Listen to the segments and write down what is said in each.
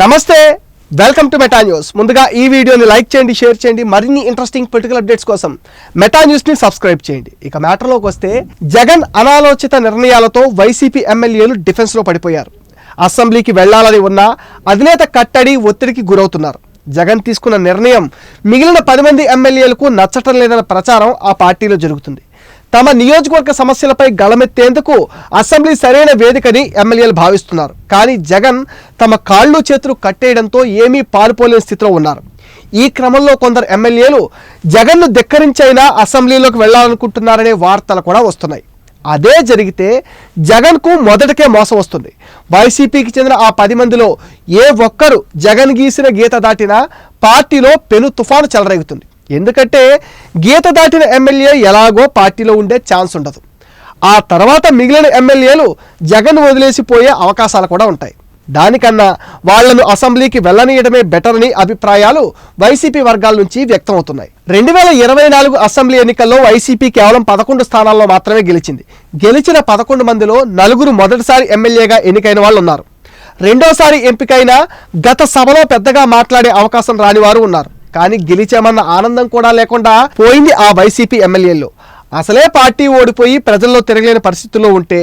నమస్తే welcome to meta news. ముందుగా ఈ వీడియోని లైక్ చేయండి షేర్ చేయండి మరిన్ని ఇంట్రెస్టింగ్ పొలిటికల్ అప్డేట్స్ కోసం మెటా న్యూస్ని సబ్స్క్రైబ్ చేయండి. ఇక మ్యాటర్లోకి వస్తే జగన్ అనాలోచిత నిర్ణయాలతో వైసీపీ ఎమ్మెల్యేలు డిఫెన్స్లో పడిపోయారు. అసెంబ్లీకి వెళ్ళాలని ఉన్నా అధినేత కట్టడి ఒత్తిడికి గురవుతున్నారు. జగన్ తీసుకున్న నిర్ణయం మిగిలిన పది మంది ఎమ్మెల్యేలకు నచ్చటం లేదన్న ప్రచారం ఆ పార్టీలో జరుగుతుంది. తమ నియోజకవర్గ సమస్యలపై గళమెత్తేందుకు అసెంబ్లీ సరైన వేదికని ఎమ్మెల్యేలు భావిస్తున్నారు. కానీ జగన్ తమ కాళ్ళు చేతులు కట్టేయడంతో ఏమీ పాలుపోలేని స్థితిలో ఉన్నారు. ఈ క్రమంలో కొందరు ఎమ్మెల్యేలు జగన్ను ధిక్కరించైనా అసెంబ్లీలోకి వెళ్ళాలనుకుంటున్నారనే వార్తలు కూడా వస్తున్నాయి. అదే జరిగితే జగన్కు మొదటికే మోసం వస్తుంది. వైసీపీకి చెందిన ఆ పది మందిలో ఏ ఒక్కరు జగన్ గీసిన గీత దాటినా పార్టీలో పెను తుఫాను చెలరేగుతుంది. ఎందుకంటే గీత దాటిన ఎమ్మెల్యే ఎలాగో పార్టీలో ఉండే ఛాన్స్ ఉండదు. ఆ తర్వాత మిగిలిన ఎమ్మెల్యేలు జగన్ వదిలేసిపోయే అవకాశాలు కూడా ఉంటాయి. దానికన్నా వాళ్ళను అసెంబ్లీకి వెళ్ళనీయడమే బెటర్ అని అభిప్రాయాలు వైసీపీ వర్గాల నుంచి వ్యక్తమవుతున్నాయి. రెండు వేల ఇరవై నాలుగు అసెంబ్లీ ఎన్నికల్లో వైసీపీ కేవలం పదకొండు స్థానాల్లో మాత్రమే గెలిచింది. గెలిచిన పదకొండు మందిలో నలుగురు మొదటిసారి ఎమ్మెల్యేగా ఎన్నికైన వాళ్ళు ఉన్నారు రెండోసారి ఎంపికైన గత సభలో పెద్దగా మాట్లాడే అవకాశం రాని వారు ఉన్నారు. కానీ గెలిచామన్న ఆనందం కూడా లేకుండా పోయింది ఆ వైసీపీ ఎమ్మెల్యేలు. అసలే పార్టీ ఓడిపోయి ప్రజల్లో తిరగలేని పరిస్థితుల్లో ఉంటే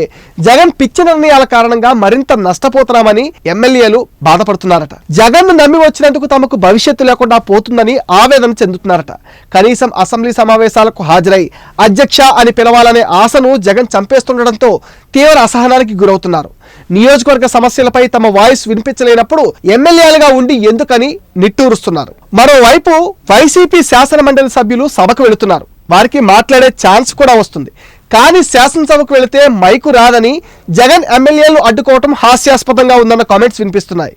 జగన్ పిచ్చి నిర్ణయాల కారణంగా మరింత నష్టపోతున్నామని ఎమ్మెల్యేలు బాధపడుతున్నారట. జగన్ నమ్మి వచ్చినందుకు తమకు భవిష్యత్తు లేకుండా పోతుందని ఆవేదన చెందుతున్నారట. కనీసం అసెంబ్లీ సమావేశాలకు హాజరై అధ్యక్ష అని పిలవాలనే ఆశను జగన్ చంపేస్తుండటంతో తీవ్ర అసహనానికి గురవుతున్నారు. నియోజకవర్గ సమస్యలపై తమ వాయిస్ వినిపించలేనప్పుడు ఎమ్మెల్యేలుగా ఉండి ఎందుకని నిట్టూరుస్తున్నారు. మరోవైపు వైసీపీ శాసన మండలి సభ్యులు సభకు వెళుతున్నారు. వారికి మాట్లాడే ఛాన్స్ కూడా వస్తుంది. కానీ శాసనసభకు వెళితే మైకు రాదని జగన్ ఎమ్మెల్యేలు అడ్డుకోవటం హాస్యాస్పదంగా ఉందన్న కామెంట్స్ వినిపిస్తున్నాయి.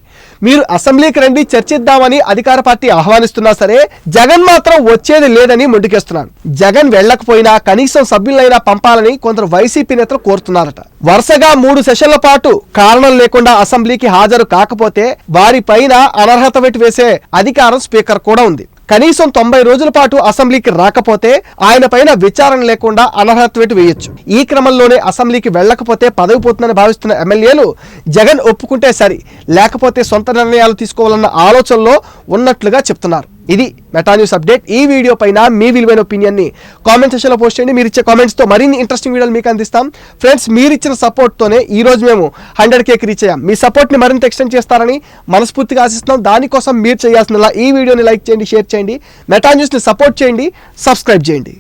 మీరు అసెంబ్లీకి రండి చర్చిద్దామని అధికార పార్టీ ఆహ్వానిస్తున్నా సరే జగన్ మాత్రం వచ్చేది లేదని మొండికేస్తున్నాడు జగన్ వెళ్ళకపోయినా కనీసం సభ్యులైనా పంపాలని కొందరు వైసీపీ నేతలు కోరుతున్నారట. వరుసగా మూడు సెషన్ల పాటు కారణం లేకుండా అసెంబ్లీకి హాజరు కాకపోతే వారిపైన అనర్హత పెట్టి వేసే అధికారం స్పీకర్ కూడా ఉంది. కనీసం తొంభై రోజుల పాటు అసెంబ్లీకి రాకపోతే ఆయన పైన విచారణ లేకుండా అనర్హత వెటు వేయొచ్చు. ఈ క్రమంలోనే అసెంబ్లీకి వెళ్ళకపోతే పదవి పోతుందని భావిస్తున్న ఎమ్మెల్యేలు జగన్ ఒప్పుకుంటే సరి లేకపోతే సొంత నిర్ణయాలు తీసుకోవాలన్న ఆలోచనలో ఉన్నట్లుగా చెప్తున్నారు. ఇది మెటా న్యూస్ అప్డేట్ ఈ వీడియో పైన మీ విలువైన ఒపీనియన్ని కామెంట్ సెక్షన్లో పోస్ట్ చేయండి. మీరు ఇచ్చే కామెంట్స్తో మరిన్ని ఇంట్రెస్టింగ్ వీడియోలు మీకు అందిస్తాం. ఫ్రెండ్స్ మీరు ఇచ్చిన సపోర్ట్తోనే ఈరోజు మేము హండ్రెడ్ కేక్ రీచ్ అయ్యాం. మీ సపోర్ట్ని మరింత ఎక్స్టెండ్ చేస్తారని మనస్ఫూర్తిగా ఆశిస్తున్నాం. దానికోసం మీరు చేయాల్సిన ఈ వీడియోని లైక్ చేయండి షేర్ చేయండి. మెటా న్యూస్ని సపోర్ట్ చేయండి సబ్స్క్రైబ్ చేయండి.